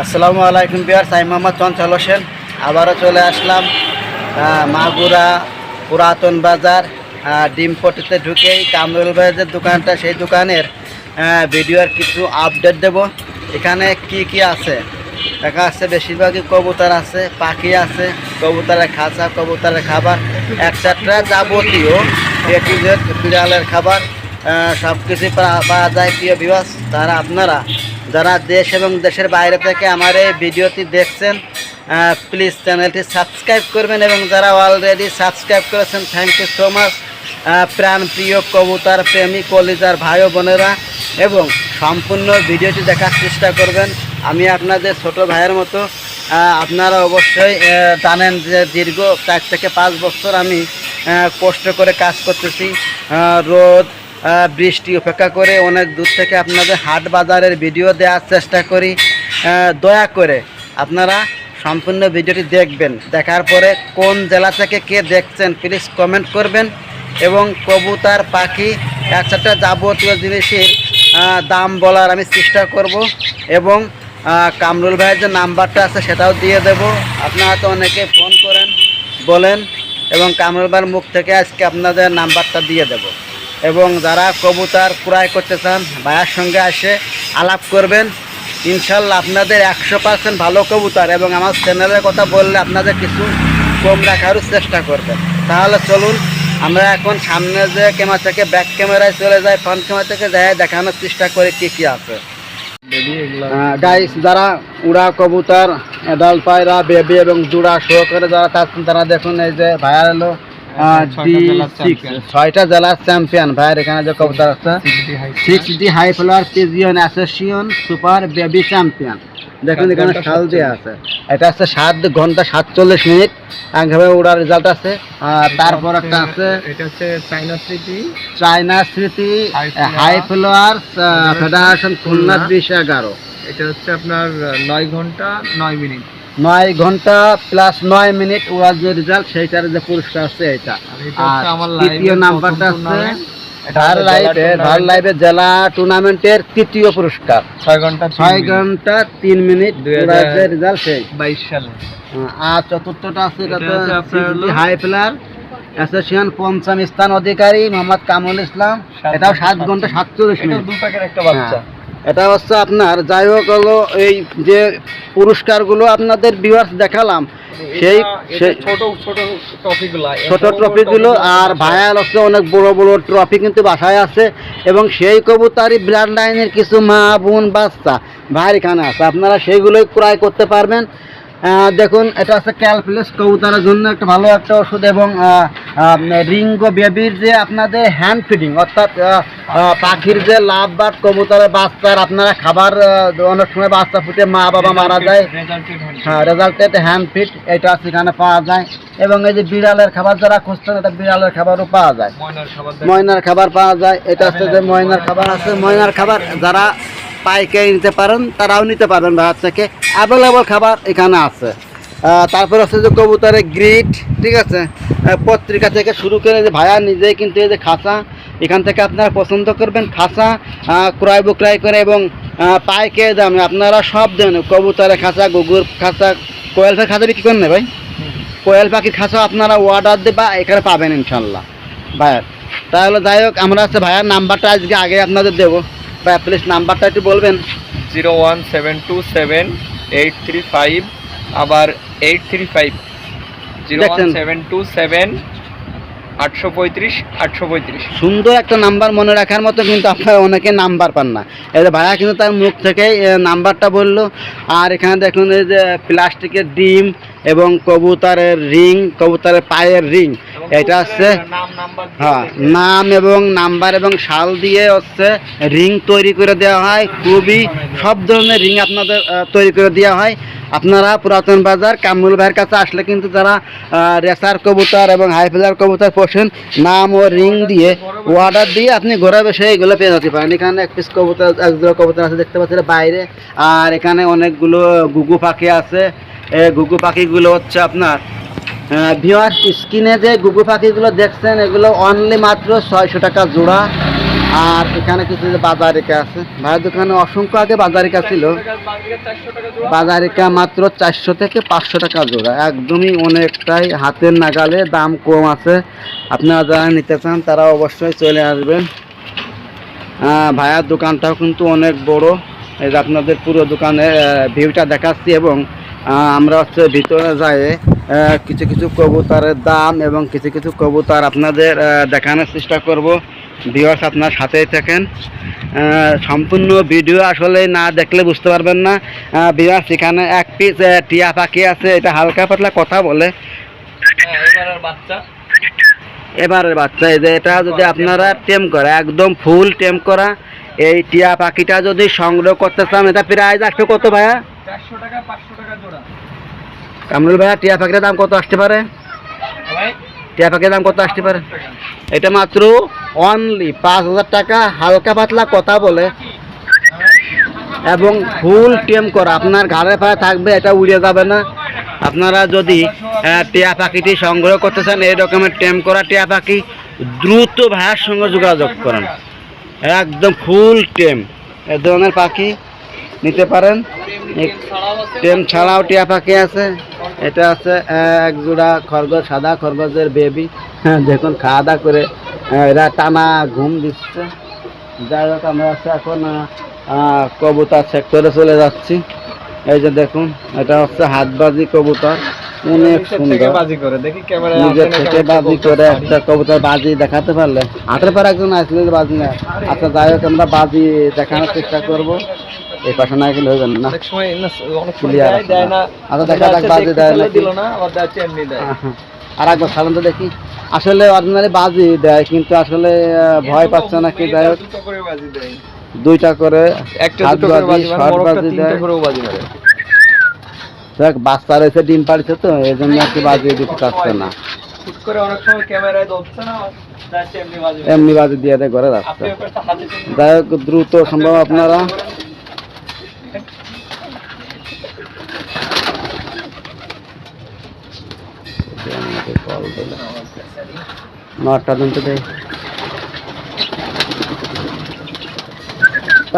আসসালামু আলাইকুম বিহার সাই মোহাম্মদ চঞ্চল হোসেন। আবারও চলে আসলাম মাগুরা পুরাতন বাজার আহ, ডিমপটিতে ঢুকেই কামরুল ভাইয়ের দোকানটা সেই দোকানের ভিডিওর কিছু আপডেট দেব। এখানে কি কি আছে? দেখা যাচ্ছে বেশিরভাগই কবুতর আছে পাখি আছে কবুতরের খাঁচা কবুতরের খাবার একসাথে যাবতীয় বিড়ালের খাবার সব কিছু পাওয়া যায় প্রিয় বিবাস তারা আপনারা যারা দেশ এবং দেশের বাইরে থেকে আমার এই ভিডিওটি দেখছেন প্লিজ চ্যানেলটি সাবস্ক্রাইব করবেন এবং যারা অলরেডি সাবস্ক্রাইব করেছেন থ্যাংক ইউ সো মাচ প্রাণ প্রিয় কবুতার প্রেমী কলিজার ভাই বোনেরা, এবং সম্পূর্ণ ভিডিওটি দেখার চেষ্টা করবেন। আমি আপনাদের ছোট ভাইয়ের মতো আপনারা অবশ্যই জানেন যে দীর্ঘ চার থেকে পাঁচ বছর আমি কষ্ট করে কাজ করতেছি। রোদ বৃষ্টি উপেক্ষা করে অনেক দূর থেকে আপনাদের হাট বাজারের ভিডিও দেওয়ার চেষ্টা করি। দয়া করে আপনারা সম্পূর্ণ ভিডিওটি দেখবেন। দেখার পরে কোন জেলা থেকে কে দেখছেন প্লিজ কমেন্ট করবেন এবং কবুতর, পাখি একসাথে যাবতীয় জিনিসের দাম বলার আমি চেষ্টা করব এবং কামরুল ভাইয়ের যে নাম্বারটা আছে সেটাও দিয়ে দেব। আপনারা তো অনেকে ফোন করেন, বলেন এবং কামরুল ভাইয়ের মুখ থেকে আজকে আপনাদের নাম্বারটা দিয়ে দেব। এবং যারা কবুতর ক্রয় করতে চান, ভাইয়ের সঙ্গে এসে আলাপ করবেন। ইনশাল্লাহ আপনাদের একশো পার্সেন্ট ভালো কবুতর এবং আমার চ্যানেলের কথা বললে আপনাদের কিছু কম রাখারও চেষ্টা করবেন। তাহলে চলুন, আমরা এখন সামনে যে ক্যামেরা থেকে ব্যাক ক্যামেরায় চলে যাই ফ্রন্ট ক্যামেরা থেকে যাই, দেখানোর চেষ্টা করে কি কি আছে। গাইস যারা উড়া কবুতর এডাল পায়রা বেবি এবং জুড়া সহকারে যারা থাকছেন তারা দেখুন এই যে ভাইয়ার সিক্স ছয়টা জেলার চ্যাম্পিয়ন ভাইয়ের এখানে যে কবুতর আছে six D high flower pigeon association super baby champion দেখুন এখানে শাল দেওয়া আছে। এটা আছে সাত ঘণ্টা সাতচল্লিশ মিনিট। একভাবে উড়ার রেজাল্ট আছে। আর তারপর একটা আছে এটা হচ্ছে China City China Smriti high flower federation Khulna বিশ এগারো। এটা হচ্ছে আপনার নয় ঘণ্টা নয় মিনিট। নয় ঘণ্টা প্লাস নয় মিনিট ওয়ার যে রেজাল্ট সেইটার যে পুরস্কার আছে এটা। আর তৃতীয় নাম্বারটা আছে ধার লাইভে জেলা ধার tournament। লাইভে জেলা টুর্নামেন্টের তৃতীয় পুরস্কার। ছয় ঘণ্টা তিন ছয় মিনিট। ঘণ্টা তিন রেজাল্ট সেই। বাইশ সালে। আর চতুর্থটা আছে হাই প্লেয়ার অ্যাসোসিয়েশন পঞ্চম স্থান অধিকারী মোহাম্মদ কামরুল ইসলাম। এটাও সাত ঘণ্টা সাতচল্লিশ মিনিট দু প্যাকেট একটা বাচ্চা। হ্যাঁ। এটা হচ্ছে আপনার যাই হোক হলো এই যে পুরস্কারগুলো আপনাদের ভিউয়ার্স দেখালাম সেই ছোট ট্রফিগুলো আর ভাইয়ার হচ্ছে অনেক বড় বড় ট্রফি কিন্তু বাসায় আছে এবং সেই কবুতারি ব্লাড লাইনের কিছু মা বোন বাচ্চা ভাইয়ের এখানে আছে। আপনারা সেইগুলোই ক্রয় করতে পারবেন। দেখুন এটা আছে ক্যালপ্লেস কবুতরের জন্য একটা ভালো একটা ওষুধ এবং রিঙ্গো বেবির যে আপনাদের হ্যান্ড ফিডিং অর্থাৎ পাখির যে লাভ বা কবুতরের বাচ্চার আপনারা খাবার অনেক সময় বাচ্চা ফুটে মা বাবা মারা যায়। হ্যাঁ। রেজাল্টেড হ্যান্ড ফিট এটা সেখানে পাওয়া যায়। এবং এই যে বিড়ালের খাবার যারা খুঁজছেন এটা বিড়ালের খাবারও পাওয়া যায়। ময়নার খাবার ময়নার খাবার পাওয়া যায়। এটা হচ্ছে যে ময়নার খাবার আছে। ময়নার খাবার যারা পাইকারি নিতে পারেন তারাও নিতে পারবেন ভারত থেকে অ্যাভেলেবল খাবার এখানে আছে। তারপর হচ্ছে যে কবুতরের গ্রিট ঠিক আছে? পত্রিকা থেকে শুরু করে যে ভাইয়া নিজেই কিন্তু এই যে খাসা এখান থেকে আপনারা পছন্দ করবেন খাসা ক্রয় বিক্রয় করে এবং আহ, পাইকারি দামে আপনারা সব দেন। কবুতরের খাঁচা গুগুর খাঁচা কোয়েল পাখির খাঁচা বিক্রি করেন ভাই? কোয়েল পাখির খাঁচা আপনারা অর্ডার দেবা এখানে পাবেন ইনশাল্লাহ ভাইয়ার তাহলে যাই হোক আমরা হচ্ছে ভাইয়ার নাম্বারটা আজকে আগে আপনাদের দেবো। ভাইয়া প্লিজ নাম্বারটা একটু বলবেন। Zero one seven two seven eight three five আবার eight three five. Zero one seven two seven আটশো পঁয়ত্রিশ আটশো পঁয়ত্রিশ। সুন্দর একটা নাম্বার মনে রাখার মতো কিন্তু আপনারা অনেকে নাম্বার পান না। এই যে ভাইয়া কিন্তু তার মুখ থেকেই নাম্বারটা বলল। আর এখানে দেখুন এই যে প্লাস্টিকের ডিম এবং কবুতরের রিং কবুতরের পায়ের রিং। এটা হচ্ছে নাম হ্যাঁ নাম এবং নাম্বার এবং শাল দিয়ে হচ্ছে রিং তৈরি করে দেওয়া হয়। খুবই সব ধরনের রিং আপনাদের তৈরি করে দেওয়া হয়। আপনারা পুরাতন বাজার কামরুল ভাইয়ের কাছে আসলে কিন্তু যারা রেসার কবুতর এবং হাইফেজার কবুতর পোষেন, নাম ও রিং দিয়ে অর্ডার দিয়ে আপনি ঘরে বসে এগুলো পেয়ে যেতে পারেন। এখানে এক পিস কবুতর, এক জোড়া কবুতর আছে, দেখতে পাচ্ছেন বাইরে। আর এখানে অনেকগুলো গুগু পাখি আছে। গুগু পাখিগুলো হচ্ছে আপনার ভিওয়ার স্ক্রিনে যে গুগু পাখিগুলো দেখছেন, এগুলো অনলি মাত্র ছয়শো টাকা জোড়া। আর এখানে কিছু যে বাজারিকা আছে। ভাইয়ের দোকানে অসংখ্য আগে বাজারিকা ছিল। বাজারিকা মাত্র চারশো থেকে পাঁচশো টাকা জোড়া। একদমই অনেকটাই হাতের নাগালে দাম কম আছে। আপনারা যারা নিতে চান, তারা অবশ্যই চলে আসবেন। ভাইয়ার দোকানটাও কিন্তু অনেক বড়। এই যে আপনাদের পুরো দোকানের ভিউটা দেখাচ্ছি এবং আমরা হচ্ছে ভিতরে যাই কিছু কিছু কবুতরের দাম এবং কিছু কিছু কবুতর আপনাদের দেখানোর চেষ্টা করব। ভিউয়ার্স আপনার সাথেই থাকেন। সম্পূর্ণ ভিডিও আসলে না দেখলে বুঝতে পারবেন না। ভিউয়ার্স এখানে এক পিস টিয়া পাখি আছে এটা হালকা পাতলা কথা বলে। বাচ্চা এবারের বাচ্চা এই যে এটা যদি আপনারা টেম করা একদম ফুল টেম করা এই টিয়া পাখিটা যদি সংগ্রহ করতে চান এটা প্রায় আসবে কত ভাইয়া? কামরুল ভাইয়া টিয়া পাখিটার দাম কত আসতে পারে? ভাই টিয়া পাখির দাম কত আসতে পারে? এটা মাত্র অনলি পাঁচ হাজার টাকা, হালকা পাতলা কথা বলে। এবং ফুল টেম করা, আপনার ঘাড়ে পায়ে থাকবে, এটা উড়ে যাবে না। আপনারা যদি টিয়া পাখিটি সংগ্রহ করতে চান, এই রকমের টেম করা টিয়া পাখি, দ্রুত ভাইয়ের সঙ্গে যোগাযোগ করেন। একদম ফুল টেম এ ধরনের পাখি নিতে পারেন। টেম ছাড়াও টিয়া পাখি আছে। এটা আছে এক জোড়া খরগোশ সাদা খরগোশের বেবি হ্যাঁ দেখুন খাওয়া দাওয়া করে এরা টানা ঘুম দিচ্ছে। যাই হোক আমরা হচ্ছে এখন কবুতর সেক্টরে চলে যাচ্ছি। এই যে দেখুন এটা হচ্ছে হাতবাজি কবুতর। অনেক সুন্দর। বাজি করে দেখি ক্যামেরা নিজের থেকে বাজি করে একটা কবুতর বাজি দেখাতে পারলে। হাতের পর একজন আসলে বাজি না আচ্ছা যাই হোক আমরা বাজি দেখানোর চেষ্টা করব। এই পাশে না গেলে হবে না। অনেক সময় না অনেক সময় দেয়, না। না। আচ্ছা, দেখা যাক বাজে দেয় নাকি। দিল না আবার যাচ্ছে এমনি দেয়। আর একবার সাধারণত দেখি। আসলে অর্ডিনারি বাজি দেয় কিন্তু আসলে ভয় পাচ্ছে না কি যাই হোক। দেয়। দুইটা করে একটা দুটো করে বাজি, মানে শর্ট বড়টা বাজি দেয়। করেও বাজি মারে দেখ বাচ্চা রয়েছে ডিম পাড়ছে তো এই জন্য আর কি বাজি দিতে চাচ্ছে না। শুট করে অনেক সময় ক্যামেরায় ধরছে না এমনি বাজি। দিয়ে দেয় ঘরে রাখছে। টেনে- যাই হোক দ্রুত সম্ভব আপনারা।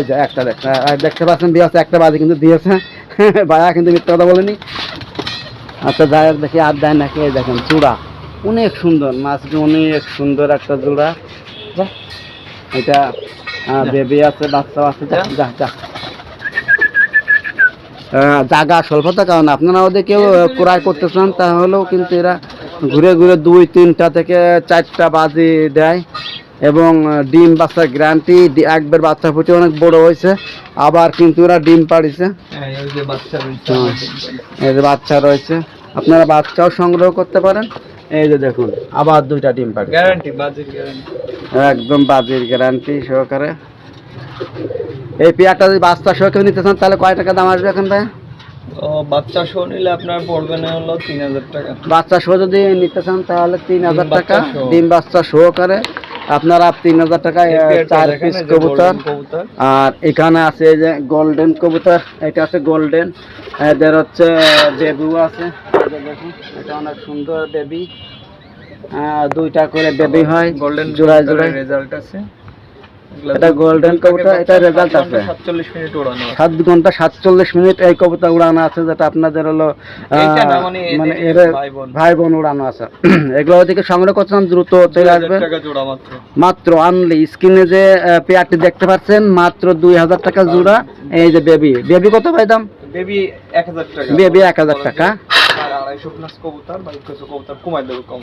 দেয় একটা দেখ দেখতে পাচ্ছেন দিয়েছে একটা বাজি কিন্তু দিয়েছে। কিন্তু মিথ্যা কথা বলেনি। আচ্ছা দেখি আর দেয় নাকি দেখেন চূড়া। অনেক সুন্দর মাছটি অনেক সুন্দর একটা জোড়া এটা বেবি আছে বাচ্চা আছে যা যা। জায়গা স্বল্পতার কারণে আপনারা ওদের কেউ ক্রয় করতে চান তাহলেও কিন্তু এরা ঘুরে ঘুরে দুই তিনটা থেকে চারটা বাজি দেয় এবং ডিম বাচ্চার গ্যারান্টি একবার বাচ্চা ফুটে অনেক বড় হয়েছে আবার কিন্তু ওরা ডিম পাড়িছে হ্যাঁ। এই যে বাচ্চা রয়েছে। আপনারা বাচ্চাও সংগ্রহ করতে পারেন। এই যে দেখুন আবার দুইটা ডিম পাড়ি গ্যারান্টি বাজির গ্যারান্টি। একদম বাজির গ্যারান্টি সহকারে। এই পেয়ারটা যদি বাচ্চা সহকারে নিতে চান তাহলে কয় টাকা দাম আসবে এখন ভাই বাচ্চা শো নিলে আপনার পড়বে না হলো তিন হাজার টাকা। বাচ্চা সহ যদি নিতে চান তাহলে তিন হাজার ডিম টাকা বাচ্চা সহ। ডিম বাচ্চা সহকারে আপনারা তিন হাজার পেয়ারটা চার পিস কবুতর। আর এখানে আছে যে গোল্ডেন কবুতর এটা আছে গোল্ডেন এদের হচ্ছে বেবু আছে। দেখুন এটা অনেক সুন্দর বেবি দুইটা করে বেবি হয় গোল্ডেন জোড়ায় জোড়ায়। রেজাল্ট আছে। এটা কবুতর, এটা result আছে। সাতচল্লিশ মিনিট ওড়ানো সাত ঘণ্টা সাতচল্লিশ মিনিট এই কবুতর উড়ানো আছে যেটা আপনাদের হলো মানে এর ভাই বোন। উড়ানো আছে। এগুলো থেকে সংগ্রহ করতে চান দ্রুত চলে জোড়া মাত্র। আনলি স্ক্রিনে যে পেয়ারটি দেখতে পাচ্ছেন মাত্র দুই হাজার টাকা জোড়া। এই যে বেবি বেবি কত ভাই দাম? বেবি এক হাজার টাকা। বেবি এক হাজার টাকা। আড়াইশো প্লাস কবুতর বা কিছু কবুতর কমাই দেবো কম।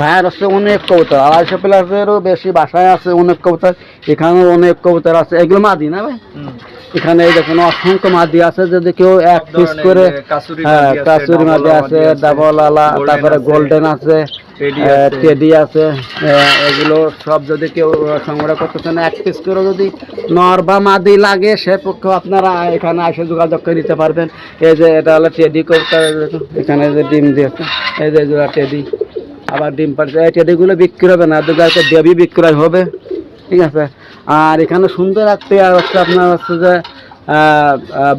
ভাইয়ার হচ্ছে অনেক কবুতর আড়াইশো প্লাসেরও বেশি বাসায় আছে অনেক কবুতর এখানেও অনেক কবুতর আছে। এগুলো মাদি না ভাই? এখানে এই দেখুন অসংখ্য মাদি আছে যদি কেউ এক সব পিস করে কাসুরি হ্যাঁ মাদি আছে, ডাবল আলা তারপরে গোল্ডেন আছে টেডি আছে। এগুলো সব যদি কেউ সংগ্রহ করতে চান এক পিস করে যদি নর বা মাদি লাগে সে পক্ষে আপনারা এখানে এসে যোগাযোগ করে নিতে পারবেন। এই যে এটা হলো টেডি দেখুন, এখানে যে ডিম দিয়েছে, এই যে জোড়া টেডি, আবার ডিম পাড়ছে। এই টেডিগুলো বিক্রি হবে না দুটো দেবী বিক্রয় হবে। ঠিক আছে? আর এখানে সুন্দর একটা আর হচ্ছে আপনার হচ্ছে যে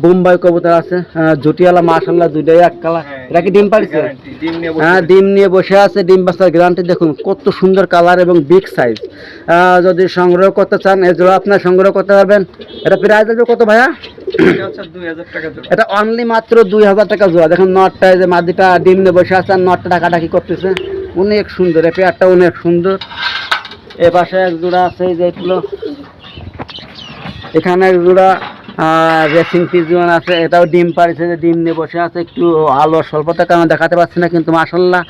বোম্বাই কবুতর আছে জুটিয়ালা মাশাল্লাহ দুইটাই এক কালার এটা কি ডিম বসে হ্যাঁ ডিম নিয়ে বসে আছে ডিম বাচ্চার গ্যারান্টি দেখুন কত সুন্দর কালার এবং বিগ সাইজ যদি সংগ্রহ করতে চান জোড়া আপনার সংগ্রহ করতে পারবেন। এটা প্রাইস আসবে কত ভাইয়া? এটা অনলি মাত্র দুই হাজার টাকা জোড়া। দেখুন নটটা যে মাদিটা ডিম নিয়ে বসে আছে আর নটটা ডাকাডাকি করতেছে। অনেক সুন্দর এই পেয়ারটা অনেক সুন্দর। এ পাশে এক জোড়া আছে এই যে এখানে এক জোড়া রেসিং পিজন আছে, এটাও ডিম পাড়িছে যে ডিম নিয়ে বসে আছে, একটু আলো স্বল্পতা কারণে দেখাতে পাচ্ছি না, কিন্তু মাসাল্লাহ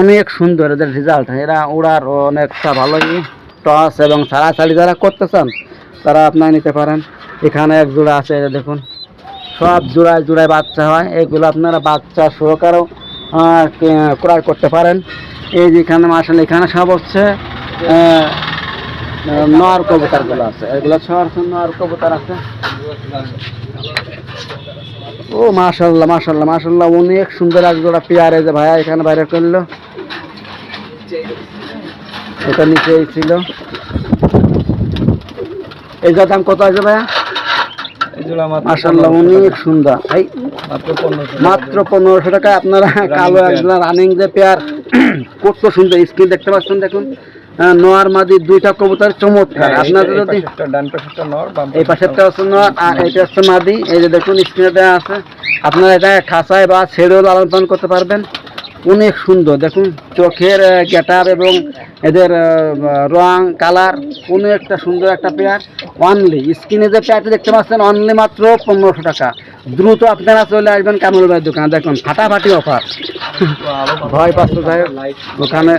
অনেক সুন্দর এদের রেজাল্ট এরা ওড়ার অনেকটা ভালোই টস এবং সারাসারি যারা করতে চান, তারা আপনার নিতে পারেন। এখানে এক জোড়া আছে যে দেখুন, সব জোড়ায় জোড়ায় বাচ্চা হয়, এগুলো আপনারা বাচ্চা সহকারেও ক্রয় করতে পারেন। এই যেখানে মাসাল এখানে সব হচ্ছে নর কবুতরগুলো আছে। এগুলো হচ্ছে নর কবুতর আছে। ও মাশাল্লাহ মাশাল্লাহ মাশাল্লাহ অনেক সুন্দর এক জোড়া পেয়ার যে ভাইয়া এখানে বাইরে করল এটা নিচেই ছিল। এই যে দাম কত আছে ভাইয়া? মাশাল্লাহ অনেক সুন্দর। এই মাত্র পনেরোশো মাত্র পনেরোশো টাকা আপনারা কালো। একজন রানিং যে পেয়ার কত সুন্দর স্ক্রিন দেখতে পাচ্ছেন দেখুন। আহ, নোয়ার মাদি দুইটা কবুতর চমৎকার। হ্যাঁ, আপনাদের যদি এই পাশেরটা হচ্ছে নোয়ার আর এইটা হচ্ছে মাদি। এই যে দেখুন স্ক্রিনে দেওয়া আছে। আপনারা এটা খাসায় বা ছেড়েও লালন পালন করতে পারবেন। অনেক সুন্দর। দেখুন চোখের গেটার এবং এদের রং কালার কোনো একটা সুন্দর একটা পেয়ার অনলি স্ক্রিনে যে পেয়ারটা দেখতে পাচ্ছেন অনলি মাত্র পনেরোশো টাকা। দ্রুত আপনারা চলে আসবেন কামরুল ভাইয়ের দোকানে। দেখুন ফাটাফাটি অফার ভয় পাচ্ছে হোক, ওখানে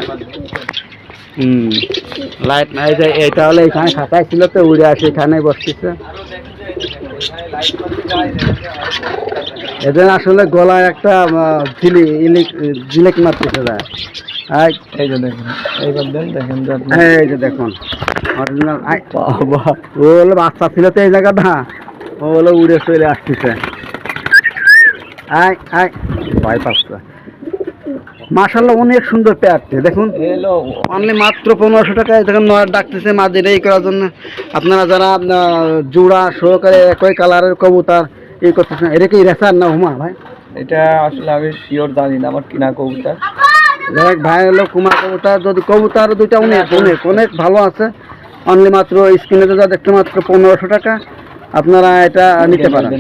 হুম। লাইট নাই যে এইটা হলে এখানে খাতায় ছিল তো উড়ে আসে এখানে বসতেছে। এদের আসলে গলায় একটা ঝিলি ইলিক ঝিলিক মারতেছে যায় এই যে দেখুন এইবার দেন দেখেন যে আপনি এই যে দেখুন। অরিজিনাল ও হলো বাচ্চা ছিল তো এই জায়গাটা। ও হলো উড়ে চলে আসতেছে। আয় আয় ভয় পাচ্ছে মাশাল্লাহ অনেক সুন্দর পেয়ারটি দেখুন অনলি মাত্র পনেরোশো টাকায় দেখেন নয় ডাকতেছে মাদের এই করার জন্য। আপনারা যারা জোড়া সহকারে একই কালারের কবুতার এই করতেছেন এটা কি রেসার না হুমা ভাই? এটা আসলে আমি শিওর জানি না আমার কিনা কবুতর। দেখ ভাই হলো কুমার কবুতার যদি কবুতার দুইটা অনেক অনেক অনেক ভালো আছে অনলি মাত্র স্ক্রিনে যা দেখতে মাত্র পনেরোশো টাকা আপনারা এটা নিতে পারেন।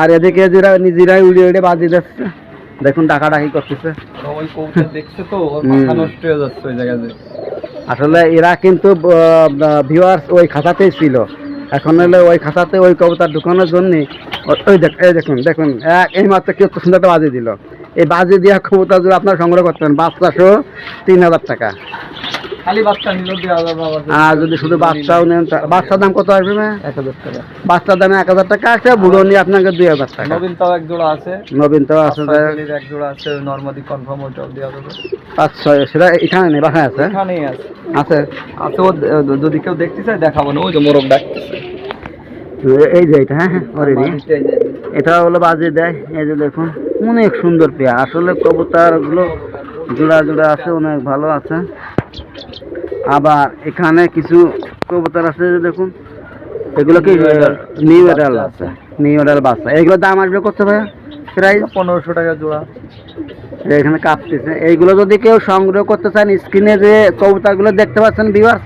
আর এদিকে যারা নিজেরাই উড়ে উড়ে বাজি দিচ্ছে। দেখুন ডাকাডাকি করতেছে। ওই কবুতর দেখছে তো ওর মাথা নষ্ট হয়ে যাচ্ছে ওই জায়গাতে। আসলে এরা কিন্তু ভিউয়ার্স ওই খাতাতেই ছিল। এখন হলে ওই খাতাতে ওই কবিতা ঢুকানোর জন্য ওই দেখ এই দেখুন দেখুন এই মাত্র কেউ সুন্দর একটা বাজি দিল। এই বাজে দেওয়া কবিতা আপনার সংগ্রহ করতেন বাচ্চা চারশো তিন হাজার টাকা। খালি বাচ্চা নিল দেওয়া যাবে আবার আর যদি শুধু বাচ্চাও নেন বাচ্চার দাম কত আসবে ম্যা? এক হাজার টাকা। বাচ্চার দামে এক হাজার টাকা আছে বুড়ো নিয়ে আপনাকে দুই হাজার টাকা। নবীন তাও এক জোড়া আছে। নবীন তো আছে যাই হোক, সাইকেলের এক জোড়া আছে নর্মালি কনফার্ম ওইটাও দেওয়া যাবে। পাঁচ ছয় সেটা এখানে নেই বাসায় আছে? এখানেই আছে। আছে? আছে যদি কেউ দেখতে চায় দেখাবো না ওই যে মোরগ ডাকতেছে। এই যে এটা হ্যাঁ হ্যাঁ যে- এটা হলো বাজে দেয় এই যে দেখুন অনেক সুন্দর পেয়ার। আসলে কবুতরগুলো জোড়া জোড়া আছে অনেক ভালো আছে। আবার এখানে কিছু কবুতর আছে দেখুন এগুলো কি নিউ এডাল আছে। নিউ এডাল বাচ্চা। এগুলোর দাম আসবে কত ভাই প্রাইস পনেরোশো টাকা জোড়া। এখানে কাঁপতেছে। এইগুলো যদি কেউ সংগ্রহ করতে চান স্ক্রিনে যে কবুতরগুলো দেখতে পাচ্ছেন বিভার্স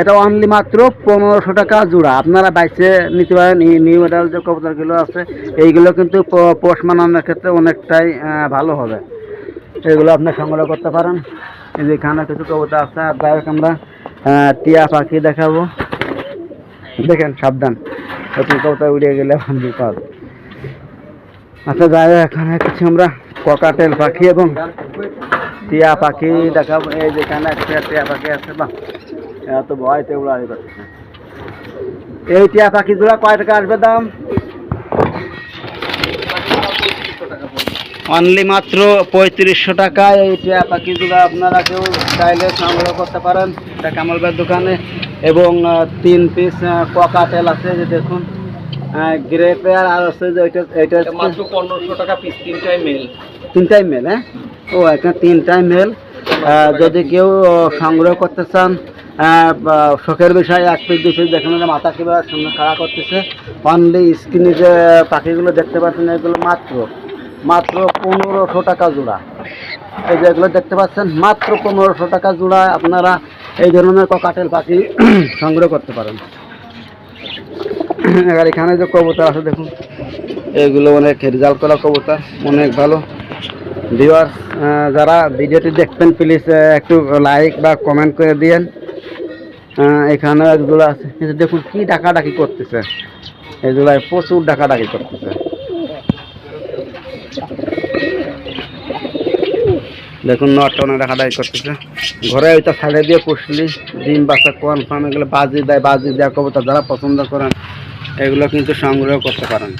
এটা অনলি মাত্র পনেরোশো টাকা জোড়া। আপনারা বাইসে নিতে পারেন এই নিউ মেডাল যে কবুতরগুলো আছে এইগুলো কিন্তু পোষ মানানোর ক্ষেত্রে অনেকটাই ভালো হবে। এগুলো আপনি সংগ্রহ করতে পারেন। এই যে এখানে কিছু কবুতর আছে, আর যাই আমরা টিয়া পাখি দেখাবো। দেখেন, সাবধান। নতুন কবুতর উড়ে গেলে আমার বিপদ। আচ্ছা যাই হোক, এখানে কিছু আমরা, ককাটেল পাখি এবং টিয়া পাখি দেখাবো। এই যেখানে একটা টিয়া পাখি আছে বা এত ভয়তে উড়াই করতেছে। এই টিয়া পাখি জোড়া কয় টাকা আসবে দাম? অনলি মাত্র পঁয়ত্রিশশো টাকায় এই টিয়া পাখি আপনারা কেউ চাইলে সংগ্রহ করতে পারেন। এটা কামালবের দোকানে এবং তিন পিস ককাটেল আছে যে দেখুন। গ্রে পেয়ার আর আছে যে ওইটা এটা মাত্র পনেরোশো টাকা পিস তিনটাই মেল তিনটাই মেল হ্যাঁ? ও এখানে তিনটাই মেল যদি কেউ সংগ্রহ করতে চান শখের বিষয় এক পিস দুই পিস দেখেন মাথা কীভাবে সুন্দর খাড়া করতেছে। অনলি স্ক্রিনে যে পাখিগুলো দেখতে পাচ্ছেন এগুলো মাত্র মাত্র পনেরোশো টাকা জোড়া। এই যেগুলো দেখতে পাচ্ছেন, মাত্র পনেরোশো টাকা জোড়া। আপনারা এই ধরনের ককাটেল পাখি সংগ্রহ করতে পারেন। আর এখানে যে কবুতর আছে, দেখুন। এগুলো অনেক রেজাল্ট করা কবুতর, অনেক ভালো। ভিওয়ার যারা ভিডিওটি দেখবেন প্লিজ একটু লাইক বা কমেন্ট করে দিয়েন। এখানে জোড়া আছে। যে দেখুন, কি ডাকাডাকি করতেছে। জোড়ায় প্রচুর ডাকাডাকি করতেছে। দেখুন নটটা অনেক হাডাই করতেছে। ঘরে ওইটা সাইডে দিয়ে পুষলি, ডিম বাচ্চা কনফার্ম এগুলো বাজি দেয়, বাজি দেওয়া কবুতর যারা পছন্দ করেন, এগুলো কিন্তু সংগ্রহ করতে পারেন।